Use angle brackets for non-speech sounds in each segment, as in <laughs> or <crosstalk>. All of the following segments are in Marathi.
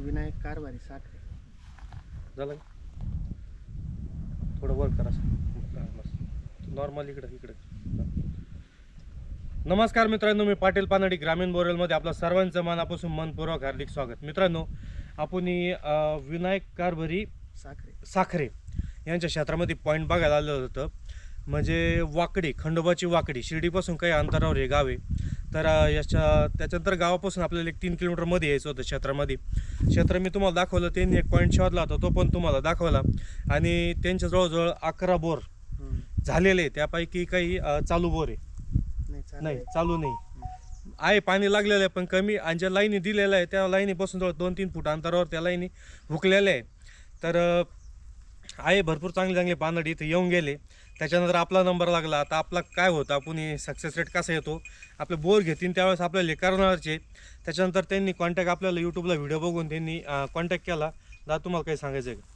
विनायक कारभारी साखरे झालं? थोडं वर करा नॉर्मल इकडं इकडं. नमस्कार मित्रांनो मी पाटील पानडी ग्रामीण बोरेलमध्ये आपलं सर्वांचं मनापासून मनपूर्वक हार्दिक स्वागत. मित्रांनो आपण ही, अं, विनायक कारभारी साखरे. साखरे यांच्या क्षेत्रामध्ये पॉईंट बघायला आलं होतं. म्हणजे वाकडी खंडोबाची वाकडी शिर्डीपासून काही अंतरावर हे गाव आहे. तर याच्या त्याच्यानंतर गावापासून आपल्याला एक तीन किलोमीटरमध्ये यायचं होतं क्षेत्रामध्ये. क्षेत्र मी तुम्हाला दाखवलं त्यांनी एक पॉईंट शोधला होता तो पण तुम्हाला दाखवला. आणि त्यांच्या जवळजवळ अकरा बोर. झालेले आहे. त्यापैकी काही चालू बोर आहे. नाही चालू नाही आहे. पाणी लागलेलं आहे पण कमी. आणि ज्या लाईनी दिलेल्या आहे त्या लाईनीपासून जवळ दोन तीन फूट अंतरावर त्या लाईनी हुकलेल्या आहे तर आहे भरपूर चांगले चांगले पानडी इथे येऊन गेले. त्याच्यानंतर आपला नंबर लागला. आता आपला काय होतं आपण सक्सेस रेट कसा येतो आपले बोर घेतील त्यावेळेस आपल्याला हे करणारचे त्याच्यानंतर त्यांनी कॉन्टॅक्ट आपल्याला यूट्यूबला व्हिडिओ बघून त्यांनी कॉन्टॅक्ट केला. दादा तुम्हाला काही सांगायचं आहे का?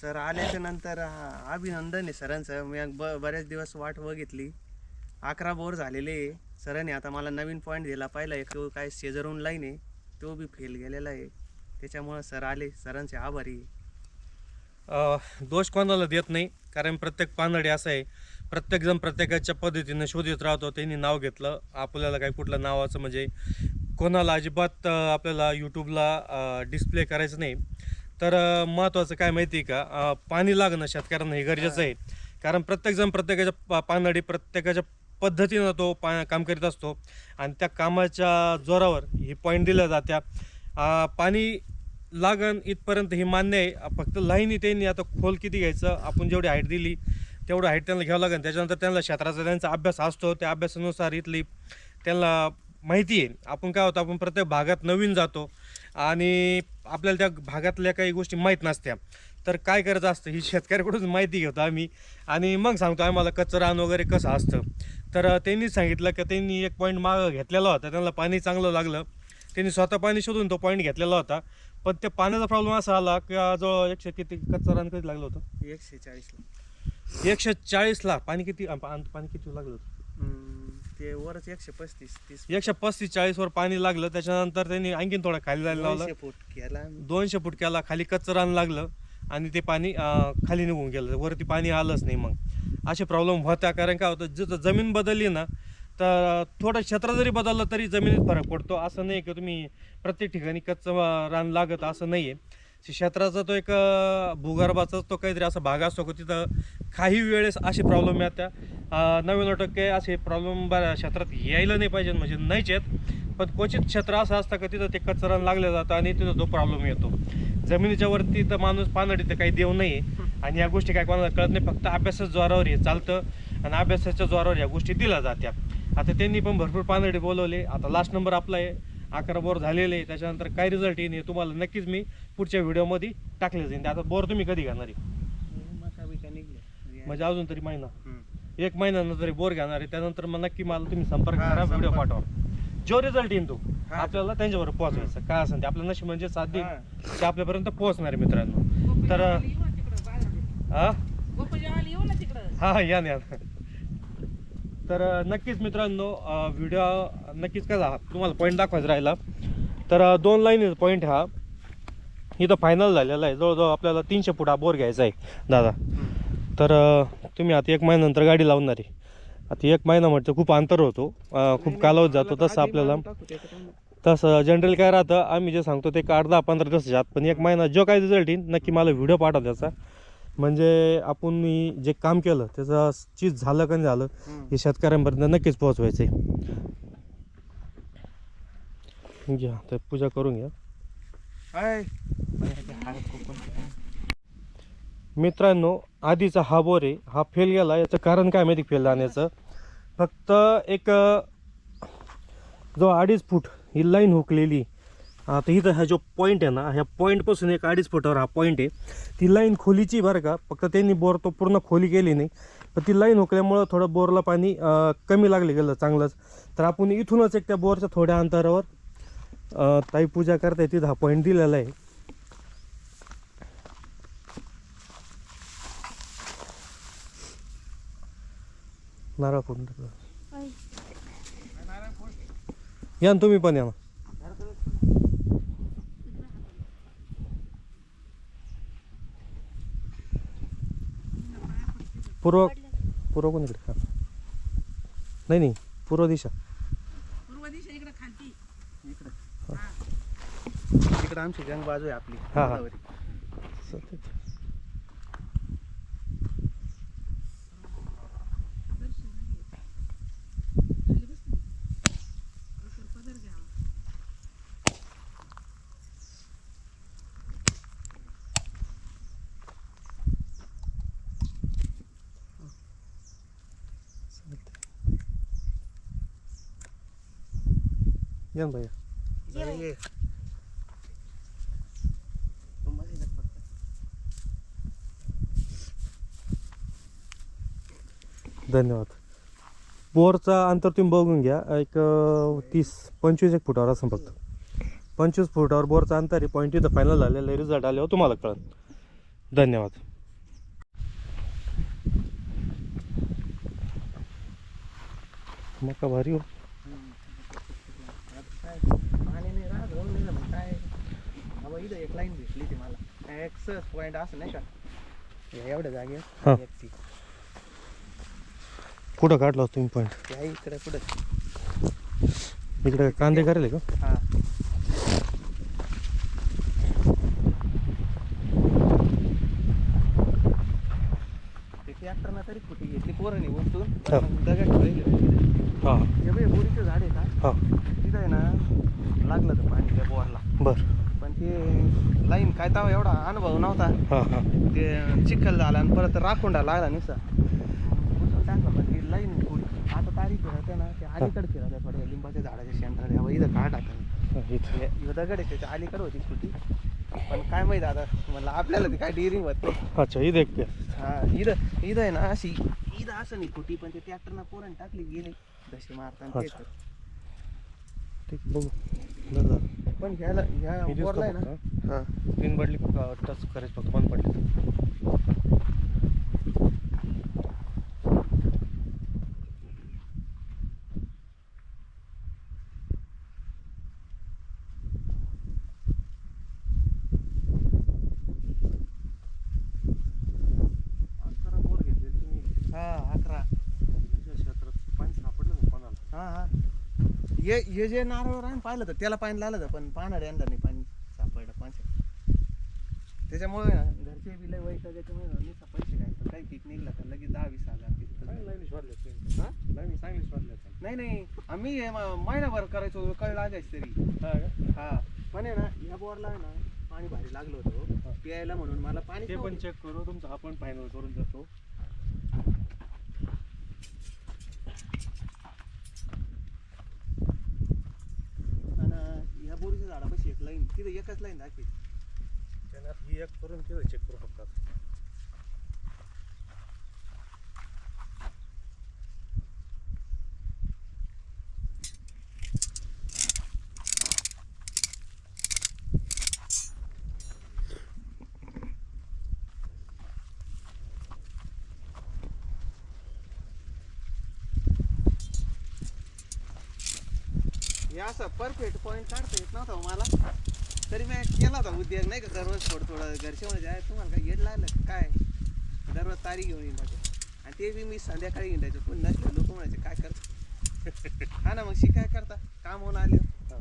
सर आल्याच्यानंतर अभिनंदन आहे सरांचं. मी ब बरेच दिवस वाट बघितली. अकरा बोर झालेले आहे. सरांनी आता मला नवीन पॉईंट दिला. पाहिला एक तो काय शेजारून लाईन आहे. तो बी फेल गेलेला आहे. त्याच्यामुळं सर आले. सरांचे आभारी आहे. अ, दोष कोणाला देत नाही. कारण प्रत्येक पानडे असं आहे प्रत्येकजण प्रत्येकाच्या पद्धतीनं शोधित राहतो त्यांनी नाव घेतलं. आपल्याला काही कुठलं नावाचं म्हणजे कोणाला अजिबात आपल्याला यूट्यूबला डिस्प्ले करायचं नाही. तर महत्त्वाचं काय माहिती आहे का पाणी लागणं शेतकऱ्यांना हे गरजेचं आहे. कारण प्रत्येकजण प्रत्येकाच्या पानडी प्रत्येकाच्या पद्धतीनं तो पा काम करीत असतो. आणि त्या कामाच्या जोरावर ही पॉईंट दिल्या जात्या. पाणी लागन इथपर्यंत ही मान्य आहे. फक्त लाईन त्यांनी आता खोल किती घ्यायचं? आपण जेवढी हाईट दिली तेवढं हाईट त्यांना घ्यावं लागेल. त्याच्यानंतर त्यांना क्षेत्राचा त्यांचा अभ्यास असतो. त्या अभ्यासानुसार इथली त्यांना माहिती आहे. आपण काय होतं आपण प्रत्येक भागात नवीन जातो आणि आपल्याला त्या भागातल्या काही गोष्टी माहीत नसत्या. तर काय करायचं असतं ही शेतकऱ्याकडून माहिती घेतो आम्ही. आणि मग सांगतो आम्हाला कच्चं रान वगैरे कसं असतं. तर त्यांनी सांगितलं की त्यांनी एक पॉईंट मागं घेतलेला होता. त्यांना पाणी चांगलं लागलं. त्यांनी स्वतः पाणी शोधून तो पॉईंट घेतलेला होता. पण त्या पाण्याचा प्रॉब्लेम असा आला की जवळ एकशे किती कच्चं रान कधी लागलं होतं? एकशे चाळीसला एकशे चाळीसला पाणी किती अं, पा- पाणी किती लागलं होतं? हम्म, ते वरच एकशे पस्तीस तीस एकशे पस्तीस चाळीसवर पाणी लागलं. त्याच्यानंतर त्यांनी आणखीन थोडं खाली जायला लावलं. दोनशे फूट केला. आम्ही. दोनशे फूट केला. खाली कच्चं रान लागलं आणि ते पाणी अं, खाली निघून गेलं. वरती पाणी आलंच नाही मग. असे प्रॉब्लेम होता कारण काय होतं जर जमीन बदलली ना तर थोडं क्षेत्र जरी बदललं तरी जमिनीत फरक पडतो. असं नाही की तुम्ही प्रत्येक ठिकाणी कच्चं रान लागत असं नाही आहे क्षेत्राचा तो एक भूगर्भाचाच भूगर्भाचा तो काहीतरी असा भाग असतो की तिथं काही वेळेस असे प्रॉब्लेम येतात नव्याण्णव टक्के असे प्रॉब्लेम क्षेत्रात यायला नाही पाहिजे म्हणजे नाहीच आहेत पण क्वचित क्षेत्र असं असतं का तिथं ते कचरा लागलं जातं आणि तिथं तो प्रॉब्लेम येतो. जमिनीच्या वरती तर माणूस पानडी तर काही देव नाही आहे आणि या गोष्टी काय कोणाला कळत नाही फक्त अभ्यासाच्या जोरावर हे चालतं. आणि अभ्यासाच्या जोरावर या गोष्टी दिल्या जात्या. आता त्यांनी पण भरपूर पानडी बोलवले. आता लास्ट नंबर आपला आहे. अकरा बोर झालेले. आहे त्याच्यानंतर काय रिझल्ट येईल हे तुम्हाला नक्कीच मी पुढच्या व्हिडिओमध्ये टाकले जाईल आता बोर तुम्ही कधी घेणार आहे? म्हणजे अजून तरी महिना. एक महिन्यानंतर बोर घेणार आहे त्यानंतर मग नक्की मला तुम्ही संपर्क करा व्हिडिओ संपर्क. पाठवा. जो रिझल्ट येईल तो. आपल्याला त्यांच्याबरोबर पोहोचवायचं. काय असेल ते आपलं नशीब म्हणजे साथ देईल हा. ते आपल्यापर्यंत पोहोचणार आहे मित्रांनो. तर हा? हा या ना या ना. तर नक्कीच मित्रांनो व्हिडिओ नक्कीच काय झाला तुम्हाला पॉईंट दाखवायचा राहिला. तर दोन लाईन पॉईंट हा. इथं फायनल झालेला आहे. जवळजवळ आपल्याला तीनशे फूट हा बोर घ्यायचा आहे दादा. तर तुम्ही आता एक महिन्यानंतर गाडी लावणार आहे. आता एक महिना म्हटलं खूप अंतर होतो. खूप कालावधी जातो. तसं आपल्याला तसं जनरल काय राहतं आम्ही जे सांगतो ते एक अर्धा पंधरा दिवसाच्या आत. पण एक महिना जो काय रिझल्ट येईल नक्की मला व्हिडिओ पाठवा त्याचा. म्हणजे आपण मी जे काम केलं त्याचं चीज झालं का नाही झालं हे शेतकऱ्यांपर्यंत नक्कीच पोहोचवायचं आहे. घ्या तर पूजा करून घ्या. हाय. मित्रांनो आधीचा हा बोर आहे हा फेल गेला याचं कारण काय माहिती फेल जाण्याचं? फक्त एक जो अडीच फूट ही लाईन हुकलेली आता इथं हा जो पॉईंट आहे ना ह्या पॉईंटपासून एक अडीच फुटावर हा पॉईंट आहे. ती लाईन खोलीची बरं का फक्त त्यांनी बोर तो पूर्ण खोली केली नाही. पण ती लाईन हुकल्यामुळं थोडं बोरला पाणी कमी लागले गेलं चांगलंच. तर आपण इथूनच एक त्या बोरच्या थोड्या अंतरावर ताई पूजा करताय तिथं हा पॉईंट दिलेला आहे. नारळ फोडून टाकलं. या ना तुम्ही पण या ना. पूर्व पूर्व कोणीकडे हां. नाही नाही. पूर्व दिशा. पूर्व दिशा इकडे खालती. इकडे. इकडे आमची जंग बाजू आहे आपली. हा, हा. गोदावरी. दर्शन नाही घेत. खाली बस ना. लवकर पदर घ्या या भैया ये. धन्यवाद बोरचा अंतर तुम्ही बघून घ्या एक तीस पंचवीस एक फुटावर असं फक्त पंचवीस फुटावर बोरचं अंतर आहे पॉईंट इथं फायनल झालेलं आहे रिझल्ट आल्यावर तुम्हाला कळेल धन्यवाद मका भारी हो आता काय पाणी नाही राहत होऊन नाही मग काय अबा इथं एक लाईन भेटली ती मला. एक्स पॉईंट असं नाही का? एवढ्या हा. ती. कुठं काढला होता तुम्ही पॉईंट इकडे कुठं इकडे कांदे करेल का? हा ते ट्रॅक्टरनं तरी फुटी घेतली पोरांनी हा. दगड ठेवले हां हे. बघ बोरीचं झाड आहे का हां. तिथं आहे ना लागलं तर पाणी त्या बोरला. बरं. काय तेव्हा एवढा अनुभव नव्हता. हां हां. ते चिखल झाला आणि परत राखोंडा लागला नुसता. टाकला ती लाईन आता तारीख फिरते ना ते अलीकडे फिरते थोड्या लिंबाच्या झाडाच्या शेंडा हवा इथं काढ आता. इथं. दगड आहे त्याच्या अलीकडे होती स्कूटी पण काय माहीत आता म्हणलं आपल्याला ते काय डिरिंग होत नाही. अच्छा इथं एक हा इथं इथं आहे ना अशी इथं असं नाही कुटी पण ते ट्रॅक्टरनं पोरण टाकली गेले. जशी मारताना अच्छा. ठीक बघू. बरं झालं. पण ह्याला ह्या बोरला आहे ना. हा स्क्रीन पडली टच करायची फक्त बंद पडली अकरा बोर घेतलेले तुम्ही हा अकरा तुमच्या क्षेत्रात पाणी सापडलं का कोणाला हा हा हे हे जे नारळ रान पाहिलं तर त्याला पाणी लागलं तर पण पाहणार यंदा नाही पाणी सापडलं पाणी त्याच्यामुळे ना घरचे बी लय वैताग त्याच्यामुळे नुसतं पैसे घ्यायचं काही पीक निघलं तर लगेच दहा वीस हजार लाईनी चांगली. नाही नाही. आम्ही महिनाभर करायचो कळ लागायच तरी. हा? हा. म्हणे ना ह्या बोरला ना पाणी भारी लागलं होतं. प्यायला म्हणून मला पाणी ते पण चेक करू तुमचं आपण फायनल करून देतो आणि ह्या बोरीच्या झाडापाशी एक लाईन तिथे एकच लाईन दाखवी त्याने ही एक करून तिथं चेक करू. हे असं परफेक्ट पॉईंट काढता येत नव्हता हो मला तरी मी केला होता उद्योग नाही का? दररोज थोडं थोडं घरचे म्हणजे आहे तुम्हाला काय येड लागलं काय? दररोज तारीख घेऊन हिंडायचे आणि ते बी मी संध्याकाळी हिंडायचो कोण नसले लोक म्हणायचे काय करता? <laughs> हा ना मग शिकाय करता. काम होऊन आले. हा.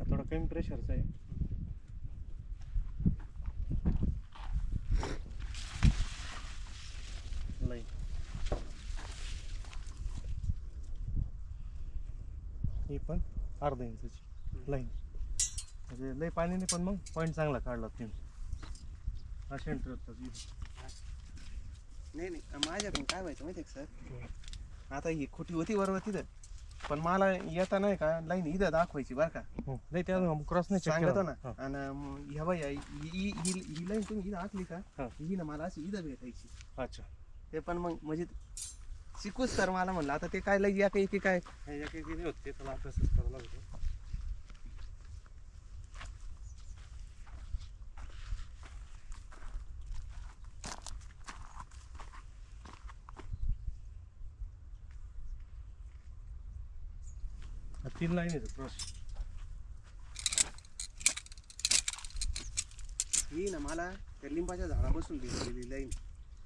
थोडा कमी प्रेशरचा आहे लाईन ही पण अर्धा इंचाची लाईन म्हणजे लई पाणी नाही पण मग पॉईंट चांगला काढला तुम्ही. असे इंटरेस्ट नाही नाही. माझ्याकडून काय व्हायचं माहिती आहे का सर? आता ही खोटी होती बरोबर तिथं. पण मला येता नाही का लाईन इथं दाखवायची बरं का. नाही त्या क्रॉस नाही सांगतो. ना. हा. आणि ह्या बाई ही ही ही लाईन तुम्ही इथं आखली का हा. ही ना मला अशी इथं भेटायची. अच्छा. ते पण मग म्हणजे शिकूच तर मला म्हणलं. आता ते काय लई या काही की काय? हे नाही होत ते त्याला अभ्यासच करावा लागतो. तीन लाईन आहेत क्रॉस ही ना मला त्या लिंबाच्या झाडापासून भेटलेली लाईन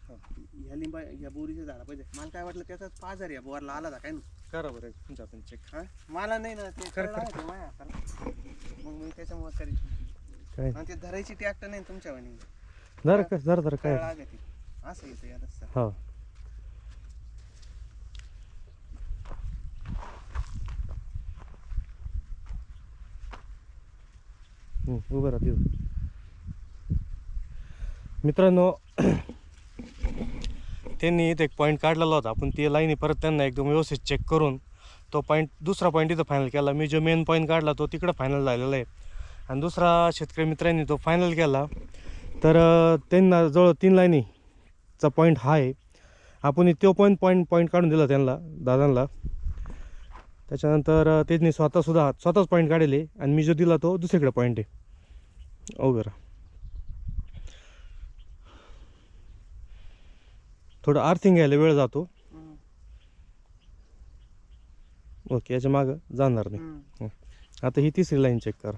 ह्या लिंबा ह्या बोरीच्या झाडापासून मला काय वाटलं त्याचाच पाजार या बोरला आला होता काय ना करा बरं तुमच्या आपण चेक हा? मला नाही ना ते कळलं ते माझ्या हाताला. मग मी त्याच्यामुळे करीत काय? आणि ते धरायची ट्रॅक्टर नाही तुमच्या वाणी. का जरा जरा काय? काय लागते असं येतं या रस्ता हा. हम्म, उभं राहा तिथं मित्रांनो त्यांनी इथे एक पॉईंट काढलेला होता. पण ती लाईनी परत त्यांना एकदम व्यवस्थित चेक करून तो पॉईंट दुसरा पॉईंट इथं फायनल केला. मी जो मेन पॉईंट काढला तो तिकडं फायनल झालेला आहे. आणि दुसरा शेतकरी मित्रांनी तो फायनल केला. तर त्यांना जवळ तीन लाईनीचा पॉईंट हा आहे. आपण तो पॉईंट पॉईंट पॉईंट काढून दिला त्यांना दादांना. त्याच्यानंतर त्यांनी स्वतःसुद्धा स्वतःच पॉईंट काढले. आणि मी जो दिला तो दुसरीकडे पॉईंट आहे. ओके थोडं आर्थिंग घ्यायला वेळ जातो. ओके याच्या मागं जाणार नाही. आता ही तिसरी लाईन चेक करा.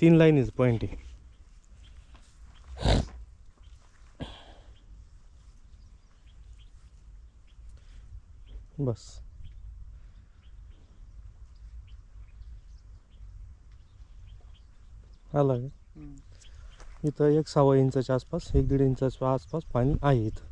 तीन लाईनीच पॉईंट आहे बस. आला का. इथं एक सव्वा इंचाच्या आसपास एक दीड इंचाच्या आसपास पाणी आहे इथं.